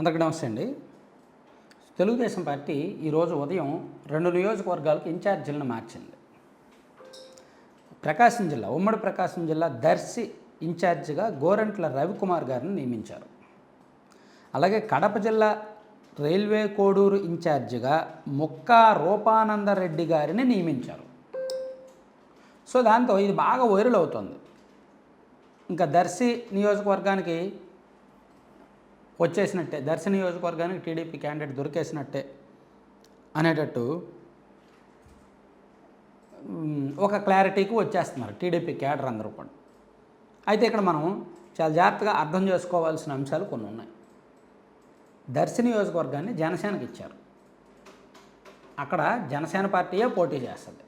అందరికీ నమస్తే అండి. తెలుగుదేశం పార్టీ ఈరోజు ఉదయం రెండు నియోజకవర్గాలకు ఇన్ఛార్జీలను మార్చింది. ప్రకాశం జిల్లా ఉమ్మడి ప్రకాశం జిల్లా దర్శి ఇన్ఛార్జిగా గోరంట్ల రవికుమార్ గారిని నియమించారు. అలాగే కడప జిల్లా రైల్వే కోడూరు ఇన్ఛార్జిగా ముక్కా రూపానందరెడ్డి గారిని నియమించారు. సో దాంతో ఇది బాగా వైరల్ అవుతుంది. ఇంకా దర్శి నియోజకవర్గానికి వచ్చేసినట్టే దర్శన నియోజకవర్గానికి టీడీపీ క్యాండిడేట్ దొరికేసినట్టే అనేటట్టు ఒక క్లారిటీకి వచ్చేస్తున్నారు టీడీపీ క్యాడర్ అందరూ కూడా. అయితే ఇక్కడ మనం చాలా జాగ్రత్తగా అర్థం చేసుకోవాల్సిన అంశాలు కొన్ని ఉన్నాయి. దర్శి నియోజకవర్గాన్ని జనసేనకి ఇచ్చారు. అక్కడ జనసేన పార్టీయే పోటీ చేస్తుంది.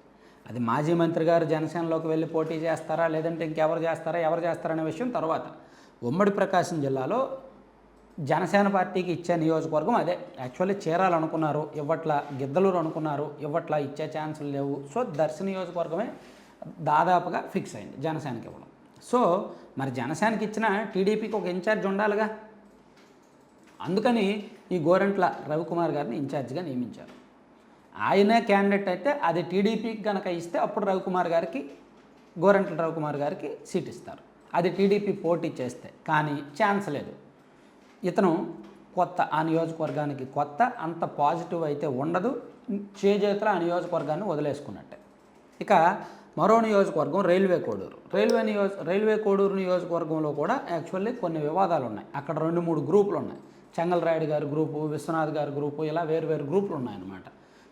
అది మాజీ మంత్రి గారు జనసేనలోకి వెళ్ళి పోటీ చేస్తారా లేదంటే ఇంకెవరు చేస్తారా ఎవరు చేస్తారనే విషయం తర్వాత ఉమ్మడి ప్రకాశం జిల్లాలో జనసేన పార్టీకి ఇచ్చే నియోజకవర్గం అదే. యాక్చువల్లీ చేరాలనుకున్నారు ఇవ్వట్ల గిద్దలూరు అనుకున్నారు ఇవ్వట్ల ఇచ్చే ఛాన్సులు లేవు. సో దర్శి నియోజకవర్గమే దాదాపుగా ఫిక్స్ అయింది జనసేనకి ఇవ్వడం. సో మరి జనసేనకి ఇచ్చిన టీడీపీకి ఒక ఇన్ఛార్జ్ ఉండాలిగా? అందుకని ఈ గోరంట్ల రవికుమార్ గారిని ఇన్ఛార్జ్గా నియమించారు. ఆయనే క్యాండిడేట్ అయితే అది టీడీపీకి కనుక ఇస్తే అప్పుడు రవికుమార్ గారికి గోరంట్ల రవికుమార్ గారికి సీట్ ఇస్తారు. అది టీడీపీ పోటీ చేస్తే కానీ ఛాన్స్ లేదు. ఇతను కొత్త ఆ నియోజకవర్గానికి కొత్త అంత పాజిటివ్ అయితే ఉండదు. చేజేతులు ఆ నియోజకవర్గాన్ని వదిలేసుకున్నట్టే. ఇక మరో నియోజకవర్గం రైల్వే కోడూరు. రైల్వే నియోజ రైల్వే కోడూరు నియోజకవర్గంలో కూడా యాక్చువల్లీ కొన్ని వివాదాలు ఉన్నాయి అక్కడ రెండు మూడు గ్రూపులు ఉన్నాయి చెంగల్రాయుడు గారి గ్రూపు విశ్వనాథ్ గారి గ్రూపు ఇలా వేరు వేరు గ్రూపులు ఉన్నాయన్నమాట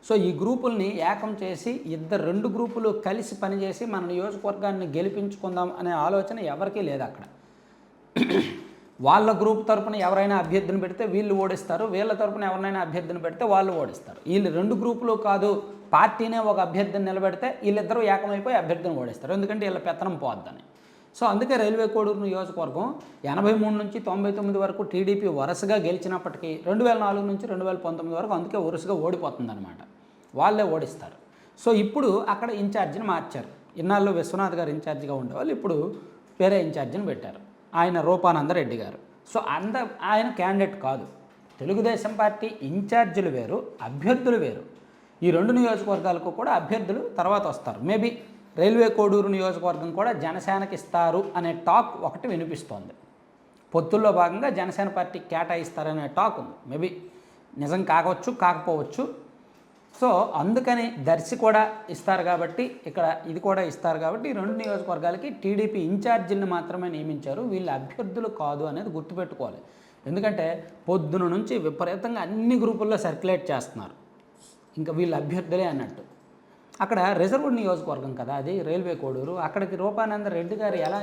సో ఈ గ్రూపుల్ని ఏకం చేసి ఇద్దరు రెండు గ్రూపులు కలిసి పనిచేసి మన నియోజకవర్గాన్ని గెలిపించుకుందాం అనే ఆలోచన ఎవరికీ లేదు అక్కడ. వాళ్ళ గ్రూప్ తరపున ఎవరైనా అభ్యర్థిని పెడితే వీళ్ళు ఓడిస్తారు వీళ్ళ తరపున ఎవరినైనా అభ్యర్థిని పెడితే వాళ్ళు ఓడిస్తారు. వీళ్ళు రెండు గ్రూపులు కాదు పార్టీనే ఒక అభ్యర్థిని నిలబెడితే వీళ్ళిద్దరూ ఏకమైపోయి అభ్యర్థిని ఓడిస్తారు. ఎందుకంటే వీళ్ళ పెత్తనం పోద్దని. సో అందుకే రైల్వే కోడూరు నియోజకవర్గం ఎనభై మూడు నుంచి తొంభై తొమ్మిది వరకు టీడీపీ వరుసగా గెలిచినప్పటికీ రెండు వేల నాలుగు నుంచి రెండు వేల పంతొమ్మిది వరకు అందుకే వరుసగా ఓడిపోతుందన్నమాట. వాళ్ళే ఓడిస్తారు. సో ఇప్పుడు అక్కడ ఇన్ఛార్జిని మార్చారు. ఇన్నాళ్ళు విశ్వనాథ్ గారు ఇన్ఛార్జిగా ఉండేవాళ్ళు ఇప్పుడు వేరే ఇన్ఛార్జిని పెట్టారు. ఆయన రూపానందరెడ్డి గారు. సో అంద ఆయన క్యాండిడేట్ కాదు. తెలుగుదేశం పార్టీ ఇన్ఛార్జీలు వేరు అభ్యర్థులు వేరు. ఈ రెండు నియోజకవర్గాలకు కూడా అభ్యర్థులు తర్వాత వస్తారు. మేబీ రైల్వే కోడూరు నియోజకవర్గం కూడా జనసేనకి ఇస్తారు అనే టాక్ ఒకటి వినిపిస్తోంది. పొత్తుల్లో భాగంగా జనసేన పార్టీ కేటాయిస్తారనే టాక్ ఉంది. మేబీ నిజం కావచ్చు కాకపోవచ్చు సో అందుకని దర్శి కూడా ఇస్తారు కాబట్టి ఇక్కడ ఇది కూడా ఇస్తారు కాబట్టి ఈ రెండు నియోజకవర్గాలకి టీడీపీ ఇన్ఛార్జీలను మాత్రమే నియమించారు. వీళ్ళ అభ్యర్థులు కాదు అనేది గుర్తుపెట్టుకోవాలి. ఎందుకంటే పొద్దున నుంచి విపరీతంగా అన్ని గ్రూపుల్లో సర్క్యులేట్ చేస్తున్నారు. ఇంకా వీళ్ళ అభ్యర్థులే అన్నట్టు. అక్కడ రిజర్వ్డ్ నియోజకవర్గం కదా అది రైల్వే కోడూరు. అక్కడికి రూపానంద రెడ్డి గారు ఎలా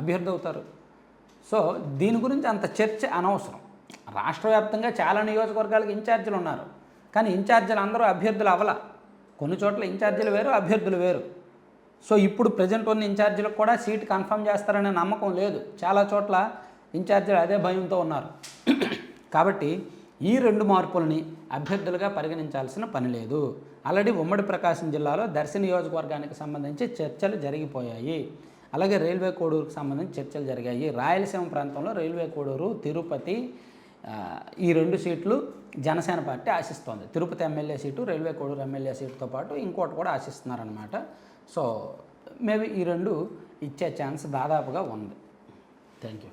అభ్యర్థి అవుతారు? సో దీని గురించి అంత చర్చ అనవసరం. రాష్ట్ర వ్యాప్తంగా చాలా నియోజకవర్గాలకు ఇన్ఛార్జీలు ఉన్నారు. కానీ ఇన్ఛార్జీలు అందరూ అభ్యర్థులు అవల కొన్ని చోట్ల ఇన్ఛార్జీలు వేరు అభ్యర్థులు వేరు. సో ఇప్పుడు ప్రజెంట్ ఉన్న ఇన్ఛార్జీలకు కూడా సీట్ కన్ఫర్మ్ చేస్తారనే నమ్మకం లేదు. చాలా చోట్ల ఇన్ఛార్జీలు అదే భయంతో ఉన్నారు. కాబట్టి ఈ రెండు మార్పులని అభ్యర్థులుగా పరిగణించాల్సిన పని లేదు. ఆల్రెడీ ఉమ్మడి ప్రకాశం జిల్లాలో దర్శి నియోజకవర్గానికి సంబంధించి చర్చలు జరిగిపోయాయి. అలాగే రైల్వే కోడూరుకు సంబంధించి చర్చలు జరిగాయి. రాయలసీమ ప్రాంతంలో రైల్వే కోడూరు తిరుపతి ఈ రెండు సీట్లు Janasena party ఆశిస్తోంది. Tirupati MLA seat Railway Koduru MLA సీటుతో పాటు ఇంకోటి కూడా ఆశిస్తున్నారనమాట సో మేబీ ఈ రెండు ఇచ్చే ఛాన్స్ దాదాపుగా ఉంది. Thank you.